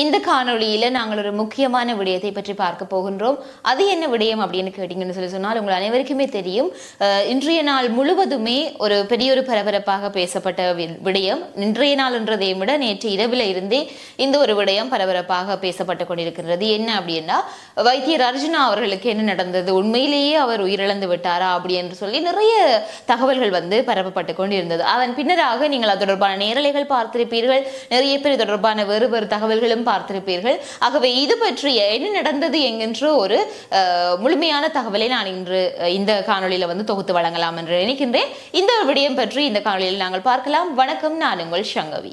இந்த காணொலியில் நாங்கள் ஒரு முக்கியமான விடயத்தை பற்றி பார்க்க போகின்றோம். அது என்ன விடயம் அப்படின்னு கேட்டிங்கன்னு சொல்லி சொன்னால் உங்கள் அனைவருக்குமே தெரியும். இன்றைய நாள் முழுவதுமே ஒரு பெரிய ஒரு பரபரப்பாக பேசப்பட்ட வி- விடயம். இன்றைய நாள்ன்றதை விட நேற்று இரவில் இருந்தே இந்த ஒரு விடயம் பரபரப்பாக பேசப்பட்டு கொண்டிருக்கிறது என்ன அப்படின்னா வைத்தியர் அர்ஜுனா அவர்களுக்கு என்ன நடந்தது? உண்மையிலேயே அவர் உயிரிழந்து விட்டாரா அப்படி என்று சொல்லி நிறைய தகவல்கள் வந்து பரப்பப்பட்டு கொண்டிருந்தது. அதன் பின்னராக நீங்கள் அது தொடர்பான நேரலைகள் பார்த்திருப்பீர்கள். நிறைய பேர் தொடர்பான வேறு வேறு தகவல்களும் பார்த்திருப்பீர்கள். ஆகவே இது பற்றிய என்ன நடந்தது என்கின்ற ஒரு அஹ், முழுமையான தகவலை நான் இன்று இந்த காணொளியில வந்து தொகுத்து வழங்கலாம் என்று நினைக்கின்றேன். இந்த விடயம் பற்றி இந்த காணொலியில் நாங்கள் பார்க்கலாம். வணக்கம் நான் உங்கள் சங்கவி.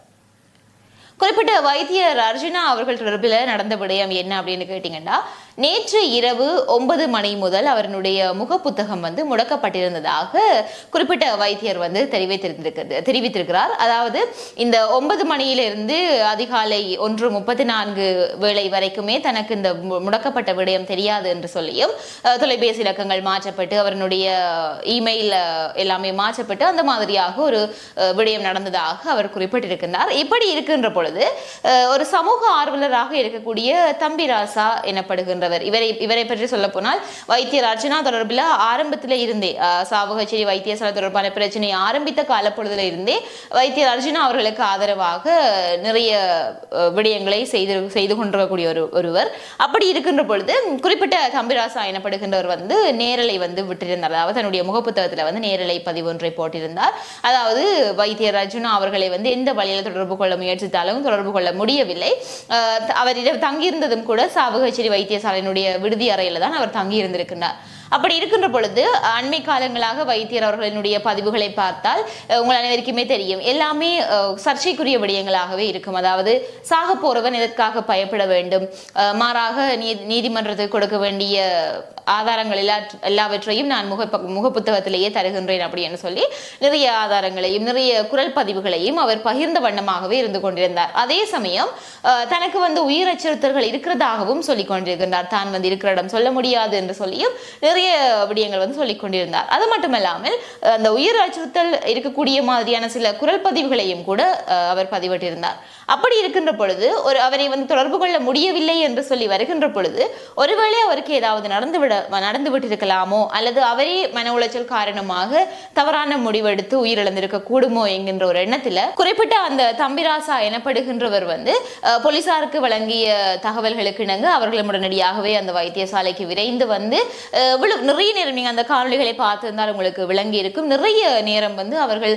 குறிப்பிட்ட வைத்தியர் அர்ஜுனா அவர்கள் தொடர்பில் நடந்த விடயம் என்ன அப்படின்னு கேட்டிங்கன்னா நேற்று இரவு ஒன்பது மணி முதல் அவருடைய முகப்புத்தகம் வந்து முடக்கப்பட்டிருந்ததாக குறிப்பிட்ட வைத்தியர் வந்து தெரிவித்திருந்திருக்கிறது தெரிவித்திருக்கிறார். அதாவது இந்த ஒன்பது மணியிலிருந்து அதிகாலை ஒன்று முப்பத்தி நான்கு வேளை வரைக்குமே தனக்கு இந்த மு- முடக்கப்பட்ட விடயம் தெரியாது என்று சொல்லியும் தொலைபேசி இலக்கங்கள் மாற்றப்பட்டு அவருடைய இமெயில் எல்லாமே மாற்றப்பட்டு அந்த மாதிரியாக ஒரு விடயம் நடந்ததாக அவர் குறிப்பிட்டிருக்கின்றார். இப்படி இருக்கின்ற பொழுது அஹ், ஒரு சமூக ஆர்வலராக இருக்கக்கூடிய தம்பிராசா எனப்படுகின்றவர். இவரை இவரை பற்றி சொல்ல போனால் வைத்தியர் அர்ச்சனா தொடர்பில் ஆரம்பத்தில் இருந்தே சாவகச்சேரி வைத்தியசாலை தொடர்பான பிரச்சனையை ஆரம்பித்த காலப்பொழுதுல இருந்தே வைத்தியர் அர்ஜுனா அவர்களுக்கு ஆதரவாக நிறைய விடயங்களை செய்து செய்து கொண்டிருக்கக்கூடிய ஒரு ஒருவர். அப்படி இருக்கின்ற பொழுது குறிப்பிட்ட தம்பிராசா எனப்படுகின்றவர் வந்து நேரலை வந்து விட்டிருந்தார். அதாவது தன்னுடைய முகப்புத்தகத்துல வந்து நேரலை பதிவு ஒன்றை போட்டிருந்தார். அதாவது வைத்தியர் அர்ஜுனா அவர்களை வந்து எந்த வழியில் தொடர்பு கொள்ள முயற்சித்தாலும் தொடர்பு கொள்ள முடியவில்லை. அவரிடம் தங்கியிருந்ததும் கூட சாவகச்சேரி வைத்தியசாலையினுடைய விடுதி அறையில் தான் அவர் தங்கியிருந்திருக்கின்றார். அப்படி இருக்கின்ற பொழுது அண்மை காலங்களாக வைத்தியர் அவர்களினுடைய பதிவுகளை பார்த்தால் உங்கள் அனைவருக்குமே தெரியும். எல்லாமே சர்ச்சைக்குரிய விடயங்களாகவே இருக்கும். அதாவது சாக போறவன் எதற்காக பயப்பட வேண்டும்? மாறாக நீதிமன்றத்துக்கு கொடுக்க வேண்டிய ஆதாரங்கள் எல்லா எல்லாவற்றையும் நான் முக முக புத்தகத்திலேயே தருகின்றேன் அப்படின்னு சொல்லி நிறைய ஆதாரங்களையும் நிறைய குரல் பதிவுகளையும் அவர் பகிர்ந்த வண்ணமாகவே இருந்து கொண்டிருந்தார். அதே சமயம் தனக்கு வந்து உயிர் அச்சுறுத்தல்கள் இருக்கிறதாகவும் சொல்லிக் கொண்டிருக்கின்றார். தான் வந்து இருக்கிற இடம் சொல்ல முடியாது என்று சொல்லியும் நிறைய விடயங்கள் வந்து சொல்லிக் கொண்டிருந்தார். அது மட்டுமல்லாமல் அந்த உயிர் அச்சுறுத்தல் இருக்கக்கூடிய மாதிரியான சில குரல் பதிவுகளையும் கூட அவர் பதிவிட்டிருந்தார். அப்படி இருக்கின்ற பொழுது ஒரு அவரை வந்து தொடர்பு கொள்ள முடியவில்லை என்று சொல்லி வருகின்ற பொழுது ஒருவேளை அவருக்கு ஏதாவது நடந்து விட நடந்து விட்டிருக்கலாமோ அல்லது அவரே மன உளைச்சல் காரணமாக தவறான முடிவெடுத்து உயிரிழந்திருக்க கூடுமோ என்கின்ற ஒரு எண்ணத்துல குறிப்பிட்ட அந்த தம்பிராசா எனப்படுகின்றவர் வந்து போலீசாருக்கு வழங்கிய தகவல்களுக்கு இணங்க அவர்களும் உடனடியாகவே அந்த வைத்தியசாலைக்கு விரைந்து வந்து நிறைய நேரம் நீங்க அந்த காணொளிகளை பார்த்திருந்தால் உங்களுக்கு விளங்கி இருக்கும். நிறைய நேரம் வந்து அவர்கள்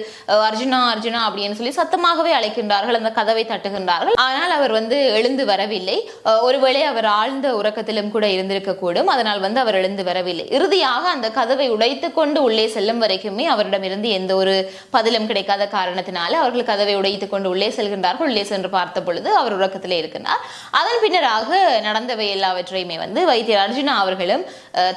அர்ஜுனா அர்ஜுனா அப்படின்னு சொல்லி சத்தமாகவே அழைக்கின்றார்கள். அந்த கதவை தட்டுகின்றார்கள் ஆனால் அவர் வந்து எழுந்து வரவில்லை. ஒருவேளை அவர் ஆழ்ந்த உறக்கத்திலும் கூட இருந்திருக்க கூடும் அதனால் வந்து அவர் எழுந்து வரவில்லை. இறுதியாக அந்த கதவை உடைத்து கொண்டு உள்ளே செல்லும் வரைக்குமே அவரிடமிருந்து எந்த ஒரு பதிலும் கிடைக்காத காரணத்தினால அவர்கள் கதவை உடைத்து கொண்டு உள்ளே செல்கின்றார்கள். உள்ளே சென்று பார்த்த பொழுது அவர் உறக்கத்திலே இருக்கின்றார். அதன் பின்னராக நடந்தவை எல்லாவற்றையுமே வந்து வைத்தியர் அர்ஜுனா அவர்களும்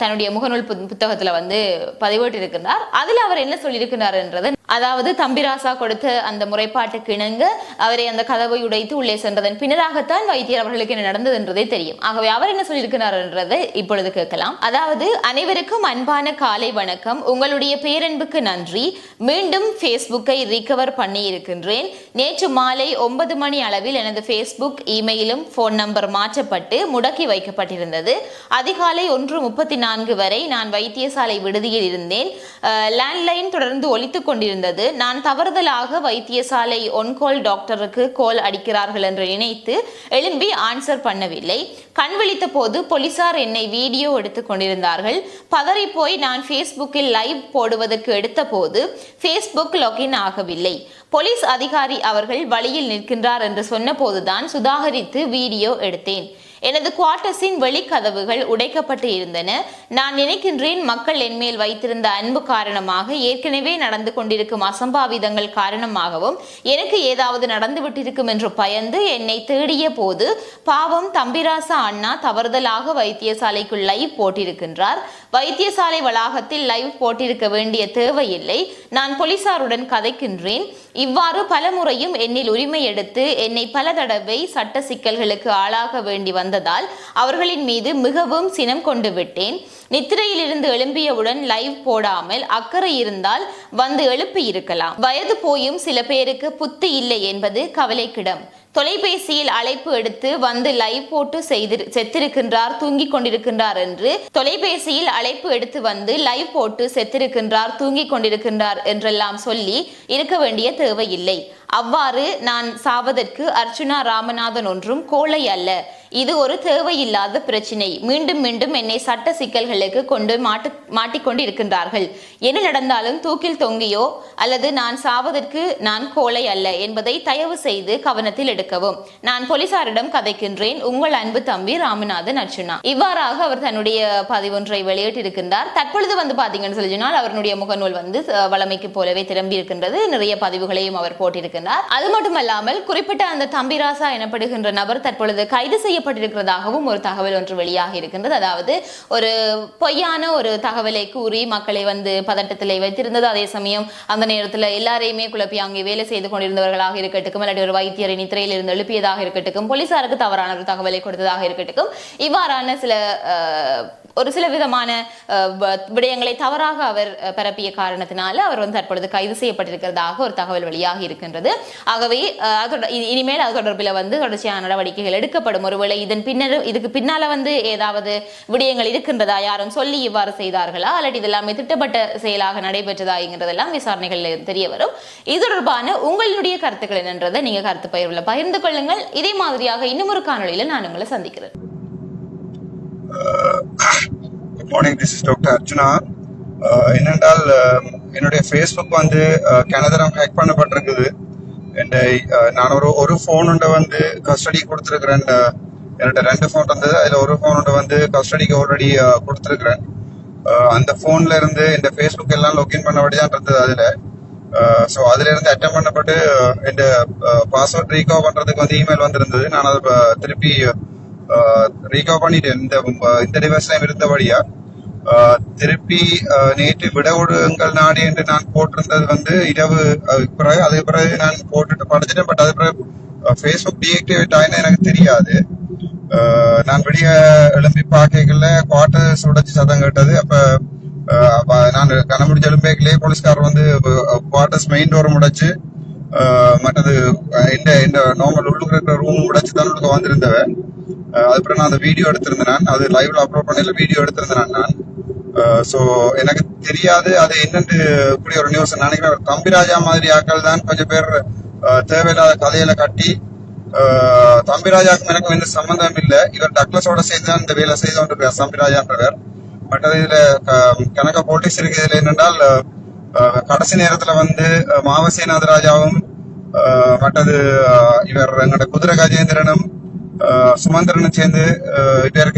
தன்னுடைய முகநூல் புத்தகத்தில் வந்து பதிவிட்டிருக்கின்றார் அதில் அவர் என்ன சொல்லியிருக்கிறார் என்றதை அதாவது தம்பிராசா கொடுத்த அந்த முறைப்பாட்டுக்கு இணங்க அவரை அந்த கதவை உடைத்து உள்ளே சென்றதன் பின்னராகத்தான் வைத்தியர் அவர்களுக்கு என்ன நடந்தது என்றதே தெரியும். ஆகவே அவர் என்ன சொல்லியிருக்கிறார் என்றதை இப்பொழுது கேட்கலாம். அதாவது அனைவருக்கும் அன்பான காலை வணக்கம். உங்களுடைய பேரன்புக்கு நன்றி. மீண்டும் ஃபேஸ்புக்கை ரிகவர் பண்ணி இருக்கின்றேன் நேற்று மாலை ஒன்பது மணி அளவில் எனது ஃபேஸ்புக் இமெயிலும் ஃபோன் நம்பர் மாற்றப்பட்டு முடக்கி வைக்கப்பட்டிருந்தது. அதிகாலை ஒன்று முப்பத்தி நான்கு வரை நான் வைத்தியசாலை விடுதியில் இருந்தேன். லேண்ட்லைன் தொடர்ந்து ஒலித்துக் கொண்டிருந்தது நான் தவறுதலாக வைத்தியசாலை ஒன்கோல் டாக்டருக்கு கோல் அடிக்கிறார்கள் என்று நினைத்து எழும்பி ஆன்சர் பண்ணவில்லை. கண் விழித்த போது போலீசார் என்னை வீடியோ எடுத்துக் கொண்டிருந்தார்கள். பதறி போய் நான் ஃபேஸ்புக்கில் லைவ் போடுவதற்கு எடுத்த போது ஃபேஸ்புக் லாகின் ஆகவில்லை. போலீஸ் அதிகாரி அவர்கள் வழியில் நிற்கின்றார் என்று சொன்னபோதுதான் சுதாகரித்து வீடியோ எடுத்தேன். எனது குவார்ட்டர்ஸின் வெளிக்கதவுகள் உடைக்கப்பட்டு இருந்தன. நான் நினைக்கின்றேன் மக்கள் என்மேல் வைத்திருந்த அன்பு காரணமாக ஏற்கனவே நடந்து கொண்டிருக்கும் அசம்பாவிதங்கள் காரணமாகவும் எனக்கு ஏதாவது நடந்து விட்டிருக்கும் என்று பயந்து என்னை தேடிய போது பாவம் தம்பிராசா அண்ணா தவறுதலாக வைத்தியசாலைக்குள் லைவ் போட்டிருக்கின்றார். வைத்தியசாலை வளாகத்தில் லைவ் போட்டிருக்க வேண்டிய தேவையில்லை. நான் போலீசாருடன் கதைக்கின்றேன். இவ்வாறு பலமுறையும் என்னில் உரிமை எடுத்து என்னை பல தடவை சட்ட சிக்கல்களுக்கு ஆளாக வேண்டி வந்ததால் அவர்களின் மீது மிகவும் சினம் கொண்டு விட்டேன். நித்திரையிலிருந்து எழும்பியவுடன் லைவ் போடாமல் அக்கறை இருந்தால் வந்து எழுப்பி இருக்கலாம். வயது போயும் சில பேருக்கு புத்தி இல்லை என்பது கவலைக்கிடம். தொலைபேசியில் அழைப்பு எடுத்து வந்து லைவ் போட்டு செய்து செத்திருக்கின்றார் தூங்கிக் கொண்டிருக்கின்றார் என்று தொலைபேசியில் அழைப்பு எடுத்து வந்து லைவ் போட்டு செத்திருக்கின்றார் தூங்கிக் கொண்டிருக்கின்றார் என்றெல்லாம் சொல்லி இருக்க வேண்டிய தேவையில்லை. அவ்வாறு நான் சாவதற்கு அர்ச்சுனா ராமநாதன் ஒன்றும் கோழை அல்ல. இது ஒரு தேவையில்லாத பிரச்சினை. மீண்டும் மீண்டும் என்னை சட்ட சிக்கல்களுக்கு கொண்டு மாட்டு மாட்டிக்கொண்டு இருக்கின்றார்கள் என்ன நடந்தாலும் தூக்கில் தொங்கியோ அல்லது நான் சாவதற்கு நான் கோலை அல்ல என்பதை தயவு செய்து கவனத்தில் எடுக்கவும். நான் போலீசாரிடம் கதைக்கின்றேன். உங்கள் அன்பு தம்பி ராமநாதன் அர்ச்சுனா இவ்வாறாக அவர் தன்னுடைய பதிவொன்றை வெளியிட்டிருக்கின்றார். தற்பொழுது வந்து பாத்தீங்கன்னு சொல்லி சொன்னால் அவருடைய முகநூல் வந்து வளமைக்கு போலவே திரும்பி இருக்கின்றது நிறைய பதிவுகளையும் அவர் போட்டிருக்கின்றார். அது மட்டுமல்லாமல் குறிப்பிட்ட அந்த தம்பிராசா எனப்படுகின்ற நபர் தற்பொழுது கைது செய்ய செய்யப்பட்டிருக்கிறதாகவும் ஒரு தகவல் ஒன்று வெளியாகி இருக்கின்றது. அதாவது ஒரு பொய்யான ஒரு தகவலை கூறி மக்களை வந்து பதட்டத்தில் வைத்திருந்தது. அதே சமயம் அந்த நேரத்தில் எல்லாரையுமே குழப்பி அங்கே வேலை செய்து கொண்டிருந்தவர்களாக இருக்கட்டும் இல்லாட்டி ஒரு வைத்தியரை நித்திரையில் இருந்து எழுப்பியதாக இருக்கட்டும் போலீசாருக்கு தவறான ஒரு தகவலை கொடுத்ததாக இருக்கட்டும் இவ்வாறான சில ஒரு சில விதமான விடயங்களை தவறாக அவர் பரப்பிய காரணத்தினால அவர் வந்து தற்பொழுது கைது செய்யப்பட்டிருக்கிறதாக ஒரு தகவல் வெளியாகி இருக்கின்றது. ஆகவே இனிமேல் அது தொடர்பில் வந்து தொடர்ச்சியான நடவடிக்கைகள் எடுக்கப்படும். ஒருவேளை இதன் பின்னரும் இதுக்கு பின்னால வந்து ஏதாவது விடயங்கள் இருக்கின்றதா? யாரும் சொல்லி இவ்வாறு செய்தார்களா? அல்லது இதெல்லாமே திட்டப்பட்ட செயலாக நடைபெற்றதா? என்கிறதெல்லாம் விசாரணைகள் தெரிய வரும். இது தொடர்பான உங்களுடைய கருத்துக்கள் என்னன்றதை நீங்க கருத்து பகிர்வுல பகிர்ந்து கொள்ளுங்கள். இதே மாதிரியாக இன்னும் ஒரு காணொலியில் நான் உங்களை சந்திக்கிறேன். Good morning this is doctor Arjuna என்னென்றால் uh, என்னுடைய ஃபேஸ்புக் வந்து uh, கனதரம் ஹேக் பண்ணப்பட்டிருக்குது. என் uh, நான் ஒரு ஒரு ஃபோன் வந்து கஸ்டடி கொடுத்துருக்குறேன். என்னோட ரெண்டு ஃபோன் இருந்தது அதில் ஒரு ஃபோன் வந்து கஸ்டடிக்கு ஆல்ரெடி கொடுத்துருக்குறேன். அந்த ஃபோன்ல இருந்து இந்த ஃபேஸ்புக் எல்லாம் பண்ண பண்ணபடி தான் இருந்தது அதில். ஸோ அதுல இருந்து அட்டம் பண்ணப்பட்டு இந்த பாஸ்வேர்ட் ரீகவர் பண்றதுக்கு வந்து இமெயில் வந்திருந்தது. நான் அதை திருப்பி ரீகவர் பண்ணிட்டேன் இந்த இந்த டிவைஸ்ல இருந்தபடியா திருப்பி அஹ், நேற்று விடவுடுங்கள் நாடு என்று நான் போட்டிருந்தது வந்து இரவு அதுக்கு பிறகு அதுக்கு பிறகு நான் போட்டுட்டு படிச்சிட்டேன் பட் அது பிறகு ஃபேஸ்புக் டீஆக்டிவேட் ஆயினா எனக்கு தெரியாது நான் வெளிய எழும்பி பார்க்கல குவார்டர்ஸ் உடைச்சு சதம் கேட்டது அப்ப நான் கனமுடிஞ்ச எழும்பேக்கிலே போலீஸ்காரர் வந்து குவார்டர்ஸ் மெயின் டோர் உடைச்சு மற்றது எந்த எந்த நார்மல் உள்ளுக்கு இருக்கிற ரூம் உடைச்சு தான் உள்ளுக்கு வந்திருந்தவன் அதுக்கப்புறம் நான் அந்த வீடியோ எடுத்திருந்தேன் நான் அது லைவ்ல அப்லோட் பண்ணல வீடியோ எடுத்திருந்தேன் நான் ஸோ எனக்கு தெரியாது அது என்னென்று கூடிய ஒரு நியூஸ் நினைக்கிறேன். தம்பிராஜா மாதிரி ஆக்கள் தான் கொஞ்சம் பேர் தேவையில்லாத கதையில கட்டி தம்பிராஜாக்கும் எனக்கும் எந்த சம்பந்தம் இல்லை. இவர் டக்ளஸோட சேர்ந்து தான் இந்த வேலை செய்து கொண்டிருக்கார் தம்பிராஜான்றவர். மற்றது இதுல க- கணக்க போலீஸ் இருக்கு இதுல என்னென்றால் கடைசி நேரத்துல வந்து அஹ், மாவசேநாத ராஜாவும் மற்றது இவர் எங்களோட குதிரை கஜேந்திரனும் சுமந்திரனும் சேர்ந்து அஹ், இப்ப இருக்க